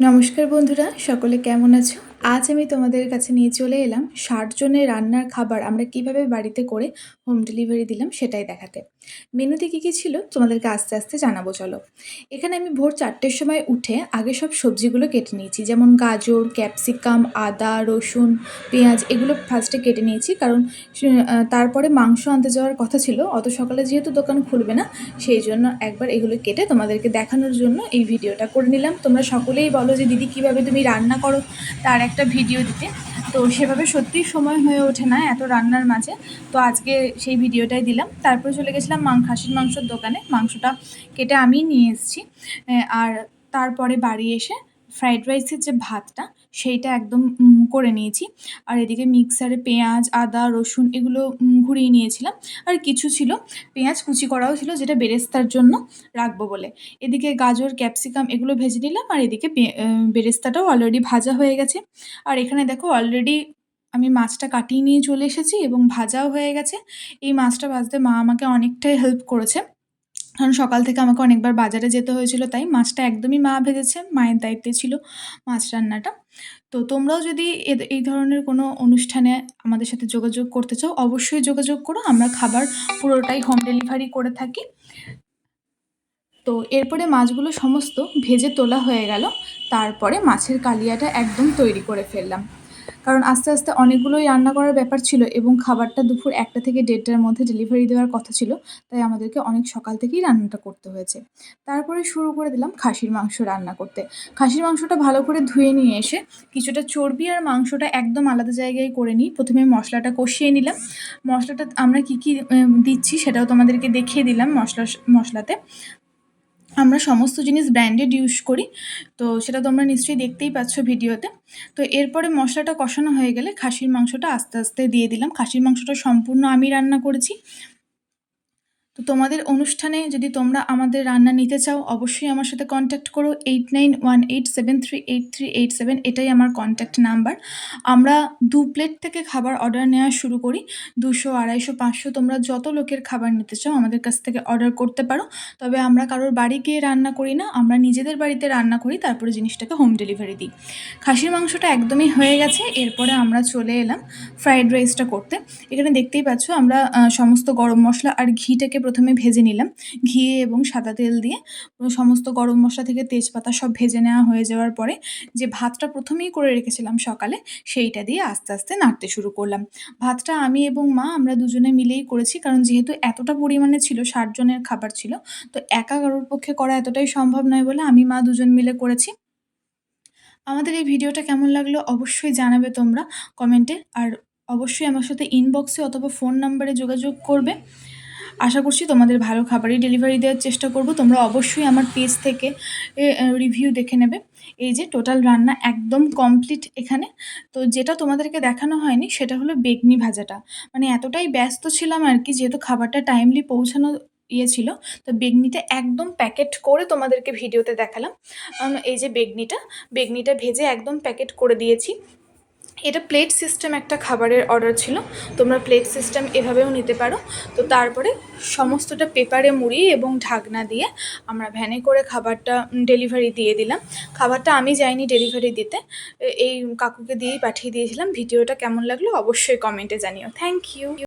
নমস্কার বন্ধুরা সকলে কেমন আছো? আজ আমি তোমাদের কাছে নিয়ে চলে এলাম ষাট জনের রান্নার খাবার আমরা কীভাবে বাড়িতে করে হোম ডেলিভারি দিলাম সেটাই দেখাতে। মেনুতে কী কী ছিল তোমাদেরকে আস্তে আস্তে জানাব, চলো। এখানে আমি ভোর চারটের সময় উঠে আগে সব সবজিগুলো কেটে নিয়েছি, যেমন গাজর, ক্যাপসিকাম, আদা, রসুন, পেঁয়াজ, এগুলো ফার্স্টে কেটে নিয়েছি, কারণ তারপরে মাংস আনতে যাওয়ার কথা ছিল, অত সকালে যেহেতু দোকান খুলবে না, সেই জন্য একবার এগুলো কেটে তোমাদেরকে দেখানোর জন্য এই ভিডিওটা করে নিলাম। তোমরা সকলেই বলো যে, দিদি, কীভাবে তুমি রান্না করো? তার একটা ভিডিও দিতে। তো সেভাবে সত্যিই সময় হয়ে ওঠে না এত রান্নার মাঝে। তো আজকে সেই ভিডিওটাই দিলাম। তারপরে চলে গেছিলাম মাং খাসির মাংসর দোকানে। মাংসটা কেটে আমি নিয়ে এসেছি। আর তারপরে বাড়ি এসে ফ্রাইড রাইসের যে ভাতটা, সেইটা একদম করে নিয়েছি। আর এদিকে মিক্সারে পেঁয়াজ, আদা, রসুন এগুলো ঘুরিয়ে নিয়েছিলাম। আর কিছু ছিল, পেঁয়াজ কুচি করাও ছিল যেটা বেরেস্তার জন্য রাখব বলে। এদিকে গাজর, ক্যাপসিকাম এগুলো ভেজে নিলাম আর এদিকে বেরেস্তাটাও অলরেডি ভাজা হয়ে গেছে। আর এখানে দেখো অলরেডি আমি মাছটা কাটিয়ে নিয়ে চলে এসেছি এবং ভাজাও হয়ে গেছে। এই মাছটা ভাজতে মা আমাকে অনেকটাই হেল্প করেছে। কারণ সকাল থেকে আমাকে অনেকবার বাজারে যেতে হয়েছিল, তাই মাছটা একদমই মা ভেজেছে, মায়ের দায়িত্বে ছিল মাছ রান্নাটা। তো তোমরাও যদি এই ধরনের কোনো অনুষ্ঠানে আমাদের সাথে যোগাযোগ করতে চাও, অবশ্যই যোগাযোগ করো, আমরা খাবার পুরোটাই হোম ডেলিভারি করে থাকি। তো এরপরে মাছগুলো সমস্ত ভেজে তোলা হয়ে গেল, তারপরে মাছের কালিয়াটা একদম তৈরি করে ফেললাম। কারণ আস্তে আস্তে অনেকগুলোই রান্না করার ব্যাপার ছিল এবং খাবারটা দুপুর একটা থেকে দেড়টার মধ্যে ডেলিভারি দেওয়ার কথা ছিল, তাই আমাদেরকে অনেক সকাল থেকেই রান্নাটা করতে হয়েছে। তারপরে শুরু করে দিলাম খাসির মাংস রান্না করতে। খাসির মাংসটা ভালো করে ধুয়ে নিয়ে এসে কিছুটা চর্বি আর মাংসটা একদম আলাদা জায়গায় করে নিই। প্রথমে মশলাটা কষিয়ে নিলাম। মশলাটা আমরা কী কী দিচ্ছি সেটাও তোমাদেরকে দেখিয়ে দিলাম মশলা, মশলাতে। আমরা সমস্ত জিনিস ব্র্যান্ডেড ইউজ করি। তো সেটা তোমরা নিশ্চয়ই দেখতেই পাচ্ছ ভিডিওতে। তো এরপরে মশলাটা কষানো হয়ে গেলে খাসির মাংসটা আস্তে আস্তে দিয়ে দিলাম। খাসির মাংসটা সম্পূর্ণ আমি রান্না করেছি। তো তোমাদের অনুষ্ঠানে যদি তোমরা আমাদের রান্না নিতে চাও, অবশ্যই আমার সাথে কন্ট্যাক্ট করো। Eight nine one eight seven three eight three eight seven এটাই আমার কন্ট্যাক্ট নাম্বার আমরা দু প্লেট থেকে খাবার অর্ডার নেওয়া শুরু করি। দুশো, আড়াইশো, পাঁচশো, তোমরা যত লোকের খাবার নিতে চাও আমাদের কাছ থেকে অর্ডার করতে পারো। তবে আমরা কারোর বাড়ি গিয়ে রান্না করি না, আমরা নিজেদের বাড়িতে রান্না করি, তারপরে জিনিসটাকে হোম ডেলিভারি দিই। খাসির মাংসটা একদমই হয়ে গেছে, এরপরে আমরা চলে এলাম ফ্রাইড রাইসটা করতে। এখানে দেখতেই পাচ্ছ আমরা সমস্ত গরম মশলা আর ঘিটাকে প্রথমে ভেজে নিলাম। ঘি এবং সাদা তেল দিয়ে সমস্ত গরম মশলা থেকে তেজপাতা সব ভেজে নেওয়া হয়ে যাওয়ার পরে যে ভাতটা প্রথমেই করে রেখেছিলাম সকালে, সেইটা দিয়ে আস্তে আস্তে নাড়তে শুরু করলাম। ভাতটা আমি এবং মা আমরা দুজনে মিলেই করেছি, কারণ যেহেতু এতটা পরিমাণে ছিল, ষাট জনের খাবার ছিল, তো একা কারোর পক্ষে করা এতটাই সম্ভব নয় বলে আমি মা দুজন মিলে করেছি। আমাদের এই ভিডিওটা কেমন লাগল অবশ্যই জানাবে তোমরা কমেন্টে, আর অবশ্যই আমার সাথে ইনবক্সে অথবা ফোন নাম্বারে যোগাযোগ করবে। আশা করছি তোমাদের ভালো খাবারই ডেলিভারি দেওয়ার চেষ্টা করব। তোমরা অবশ্যই আমার পেজ থেকে রিভিউ দেখে নেবে। এই যে টোটাল রান্না একদম কমপ্লিট এখানে। তো যেটা তোমাদেরকে দেখানো হয়নি, সেটা হলো বেগনি ভাজাটা। মানে এতটাই ব্যস্ত ছিলাম আর কি, যেহেতু খাবারটা টাইমলি পৌঁছানো ইয়ে ছিল, তো বেগনিটা একদম প্যাকেট করে তোমাদেরকে ভিডিওতে দেখালাম। এই যে বেগনিটা বেগনিটা ভেজে একদম প্যাকেট করে দিয়েছি। এটা প্লেট সিস্টেম একটা খাবারের অর্ডার ছিল। তোমরা প্লেট সিস্টেম এভাবেও নিতে পারো। তো তারপরে সমস্তটা পেপারে মুড়ি এবং ঢাকনা দিয়ে আমরা ভ্যানে করে খাবারটা ডেলিভারি দিয়ে দিলাম। খাবারটা আমি যাইনি ডেলিভারি দিতে। এই কাকুকে দিয়েই পাঠিয়ে দিয়েছিলাম। ভিডিওটা কেমন লাগল অবশ্যই কমেন্টে জানিও। Thank you